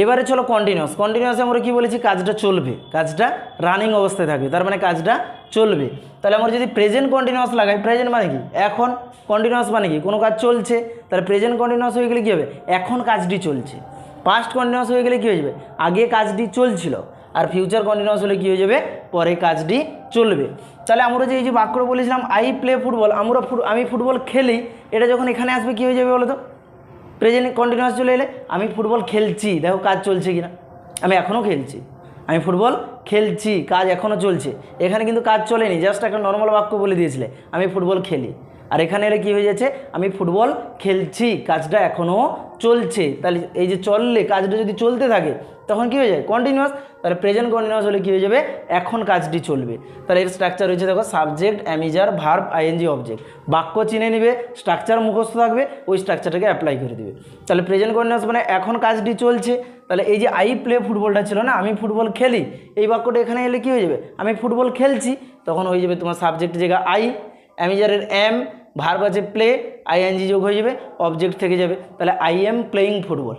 এবারে চলো continuous continuous আমরা কি বলেছি? কাজটা চলবে। কাজটা রানিং অবস্থায় থাকবে। তার মানে কাজটা চলবে। তাহলে আমরা যদি প্রেজেন্ট কন্টিনিউয়াস লাগাই প্রেজেন্ট মানে কি? এখন কন্টিনিউয়াস মানে কি? কোনো কাজ চলছে, তাহলে প্রেজেন্ট কন্টিনিউয়াস হয়ে গেলে কী হবে? এখন কাজটি চলছে। পাস্ট কন্টিনিউয়াস হয়ে গেলে কী হয়ে যাবে? আগে কাজটি চলছিল। আর ফিউচার কন্টিনিউয়াস হলে কী হয়ে যাবে? পরে কাজটি চলবে। তাহলে আমরা যে এই যে বাক্য বলেছিলাম আই প্লে ফুটবল আমরা আমি ফুটবল খেলি, এটা যখন এখানে আসবে কী হয়ে যাবে বলো তো প্রেজেন্ট কন্টিনিউয়াস চলে এলে আমি ফুটবল খেলছি, দেখো কাজ চলছে কিনা। আমি এখনও খেলছি। আমি ফুটবল খেলছি, কাজ এখনও চলছে। এখানে কিন্তু কাজ চলেনি জাস্ট একটা নর্মাল বাক্য বলে দিয়েছিলে, আমি ফুটবল খেলি। আর এখানে এলে কী হয়ে যাচ্ছে? আমি ফুটবল খেলছি, কাজটা এখনও চলছে। তাহলে এই যে চললে, কাজটা যদি চলতে থাকে, তখন কী হয়ে যায়? কন্টিনিউয়াস তাহলে প্রেজেন্ট কন্টিনিউয়াস হলে কী হয়ে যাবে? এখন কাজটি চলবে। তাহলে এর স্ট্রাকচার রয়েছে দেখো subject am is are verb ING object বাক্য চিনে নেবে স্ট্রাকচার মুখস্থ থাকবে, ওই স্ট্রাকচারটাকে অ্যাপ্লাই করে দিবে। তাহলে প্রেজেন্ট কন্টিনিউয়াস মানে এখন কাজটি চলছে। তাহলে এই যে আই প্লে ফুটবলটা ছিল না, আমি ফুটবল খেলি, এই বাক্যটা এখানে এলে কী হয়ে যাবে? আমি ফুটবল খেলছি, তখন হয়ে যাবে তোমার সাবজেক্ট জায়গা আই অ্যামিজারের এম ভার্ব আছে প্লে আইএনজি যোগ হয়ে যাবে অবজেক্ট থেকে যাবে। তাহলে আই এম প্লেয়িং ফুটবল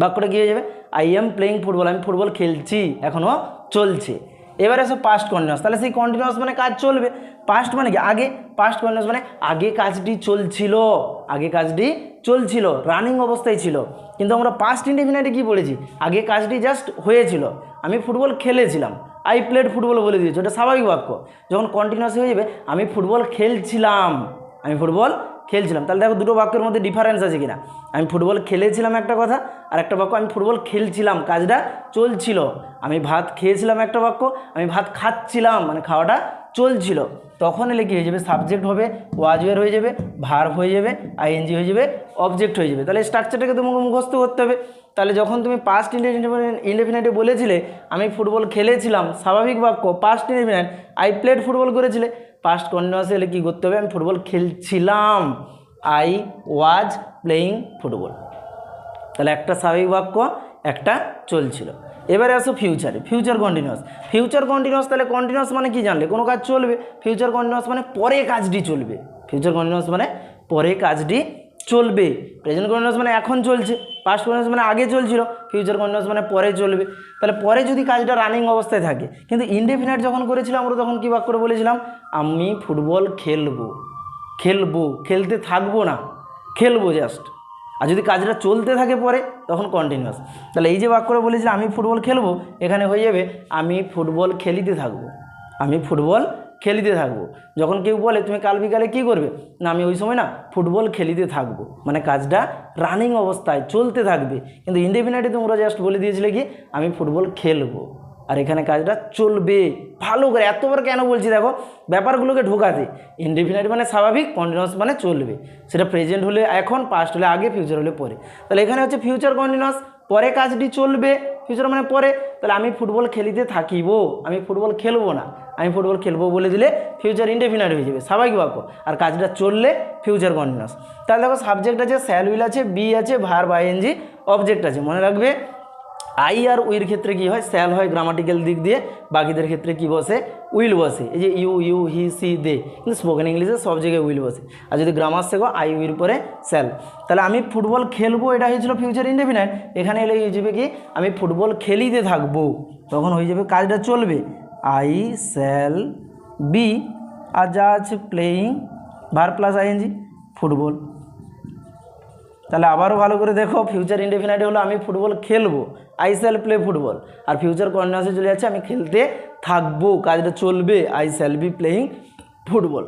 বাক্যটা কী হয়ে যাবে? আই এম প্লেয়িং ফুটবল আমি ফুটবল খেলছি এখনও চলছে। এবারে আসো পাস্ট কন্টিনিউয়াস তাহলে সেই কন্টিনিউয়াস মানে কাজ চলবে। পাস্ট মানে কি? আগে। পাস্ট কন্টিনিউয়াস মানে আগে কাজটি চলছিল। আগে কাজটি চলছিল। রানিং অবস্থায় ছিল। কিন্তু আমরা পাস্ট ইন্ডিফিনাইটে কী পড়েছি আগে কাজটি জাস্ট হয়েছিল। আমি ফুটবল খেলেছিলাম। আই প্লেড ফুটবল বলে দিয়েছ এটা স্বাভাবিক বাক্য। যখন কন্টিনিউস হয়ে যাবে, আমি ফুটবল খেলছিলাম। আমি ফুটবল খেলছিলাম। তাহলে দেখো দুটো বাক্যের মধ্যে ডিফারেন্স আছে কিনা। আমি ফুটবল খেলেছিলাম একটা কথা, আর একটা বাক্য আমি ফুটবল খেলছিলাম, কাজটা চলছিল। আমি ভাত খেয়েছিলাম একটা বাক্য, আমি ভাত খাচ্ছিলাম মানে খাওয়াটা চলছিল। তখন এলে কী হয়ে যাবে? সাবজেক্ট হবে ওয়াজওয়ের হয়ে যাবে ভার হয়ে যাবে আইএনজি হয়ে যাবে অবজেক্ট হয়ে যাবে। তাহলে স্ট্রাকচারটাকে তোমাকে মুখস্থ করতে হবে। তাহলে যখন তুমি পাস্ট ইন্ডেফিনাইটে বলেছিলে, আমি ফুটবল খেলেছিলাম, স্বাভাবিক বাক্য past indefinite I played football করেছিলে। পাস্ট কন্টিনিউয়াস এলে কী করতে হবে? আমি ফুটবল খেলছিলাম। আই ওয়াজ প্লেয়িং ফুটবল তাহলে একটা স্বাভাবিক বাক্য, একটা চলছিল। এবারে আসো ফিউচারে ফিউচার কন্টিনিউয়াস ফিউচার কন্টিনিউয়াস তাহলে কন্টিনিউয়াস মানে কি জানলে? কোনো কাজ চলবে। ফিউচার কন্টিনিউয়াস মানে পরে কাজটি চলবে। ফিউচার কন্টিনিউয়াস মানে পরে কাজটি চলবে। প্রেজেন্ট কন্টিনিউয়াস মানে এখন চলছে। পাস্ট কন্টিনিউয়াস মানে আগে চলছিল। ফিউচার কন্টিনিউয়াস মানে পরে চলবে। তাহলে পরে যদি কাজটা রানিং অবস্থায় থাকে, কিন্তু ইনডেফিনাইট যখন করেছিলাম, আমরা তখন কী করে বলেছিলাম? আমি ফুটবল খেলব। খেলব। খেলতে থাকব না। খেলব জাস্ট আর যদি কাজটা চলতে থাকে পরে, তখন কন্টিনিউয়াস তাহলে এই যে বাক্যটা বলেছিলাম, আমি ফুটবল খেলব, এখানে হয়ে যাবে, আমি ফুটবল খেলিতে থাকব। আমি ফুটবল খেলিতে থাকব। যখন কেউ বলে, তুমি কাল বিকালে কী করবে? না, আমি ওই সময় না, ফুটবল খেলিতে থাকব। মানে কাজটা রানিং অবস্থায় চলতে থাকবে। কিন্তু ইন্ডিপেন্ডেন্টে তোমরা জাস্ট বলে দিয়েছিলে কি, আমি ফুটবল খেলব। আর এখানে কাজটা চলবে। ভালো করে এতবার কেন বলছি দেখো, ব্যাপারগুলোকে ঢোকাতে। ইনডিফিনাইট মানে স্বাভাবিক কন্টিনিউয়াস মানে চলবে। সেটা প্রেজেন্ট হলে এখন পাস্ট হলে আগে ফিউচার হলে পরে। তাহলে এখানে হচ্ছে ফিউচার কন্টিনিউয়াস পরে কাজটি চলবে। ফিউচার মানে পরে। তাহলে আমি ফুটবল খেলিতে থাকিব, আমি ফুটবল খেলব না। আমি ফুটবল খেলব বলে দিলে ফিউচার ইনডেফিনাইট হয়ে যাবে, স্বাভাবিক বাক্য আর কাজটা চললে ফিউচার কন্টিনিউয়াস তাহলে দেখো সাবজেক্ট আছে স্যাল উইল আছে বি আছে ভার বাইএনজি অবজেক্ট আছে। মনে রাখবে? আই আর উইর ক্ষেত্রে কি হয়? স্যাল হয় গ্রামাটিক্যাল দিক দিয়ে, বাকিদের ক্ষেত্রে কি বসে? উইল বসে। এই যে you you, he, she, they, কিন্তু স্পোকেন ইংলিশে সব জায়গায় উইল বসে। আর যদি গ্রামার শেখো, আই, উইর পরে স্যাল। তাহলে আমি ফুটবল খেলব, এটা হয়েছিল ফিউচার ইন্ডেফিনাইট এখানে এলে হয়ে যাবে কি? আমি ফুটবল খেলিতে থাকব। তখন হয়ে যাবে কাজটা চলবে। আই, স্যাল, বি, আর যা আছে playing verb plus ING football. তাহলে আবারও ভালো করে দেখো ফিউচার ইন্ডেফিনাইট হলো, আমি ফুটবল খেলব আই শ্যাল প্লে ফুটবল। আর ফিউচার কন্টিনিউসে চলে যাচ্ছে, আমি খেলতে থাকব, কাজটা চলবে I shall be playing football.